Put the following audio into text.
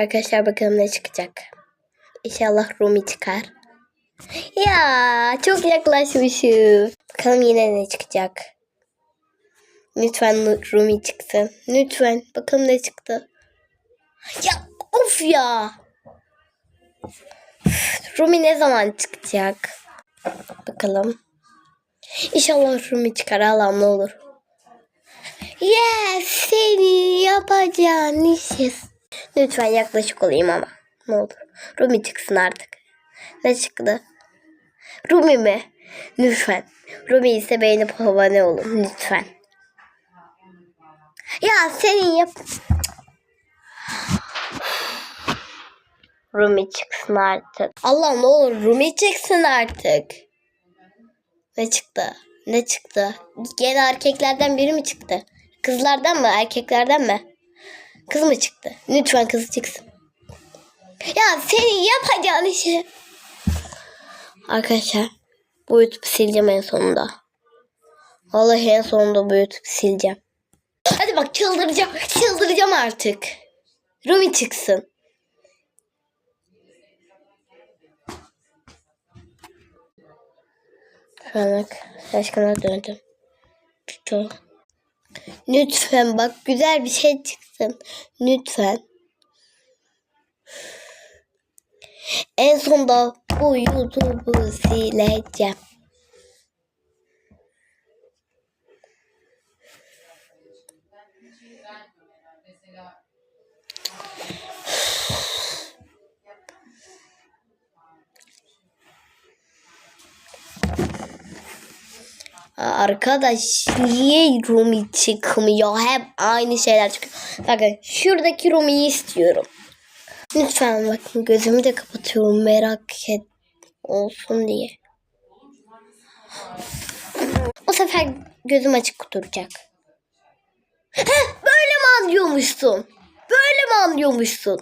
Arkadaşlar bakalım ne çıkacak. İnşallah Rumi çıkar. Ya çok yaklaşmışım. Bakalım yine ne çıkacak. Lütfen Rumi çıksın. Lütfen. Bakalım ne çıktı. Ya of ya. Rumi ne zaman çıkacak? Bakalım. İnşallah Rumi çıkar Allah'ım ne olur. Yes seni yapacağın işiz. Lütfen yaklaşık olayım ama. Ne olur. Rumi çıksın artık. Ne çıktı? Rumi mi? Lütfen. Rumi ise beğenip abone olun. Lütfen. Ya senin yap... Rumi çıksın artık. Allah ne olur Rumi çıksın artık. Ne çıktı? Ne çıktı? Gene erkeklerden biri mi çıktı? Kızlardan mı? Erkeklerden mi? Kız mı çıktı? Lütfen kız çıksın. Ya senin yapacağın işi. Arkadaşlar bu YouTube sileceğim en sonunda. Vallahi en sonunda bu YouTube sileceğim. Hadi bak çıldıracağım. Çıldıracağım artık. Rumi çıksın. Şu an bak şaşkına döndüm. Tuttu. Lütfen bak güzel bir şey çıksın. Lütfen. En sonunda bu YouTube'u sileceğim. Arkadaş niye Rumi çıkmıyor? Hep aynı şeyler çıkıyor. Bakın şuradaki Rumi'yi istiyorum. Lütfen bakın gözümü de kapatıyorum merak et olsun diye. O sefer gözüm açık duracak. Heh, böyle mi anlıyormuşsun? Böyle mi anlıyormuşsun?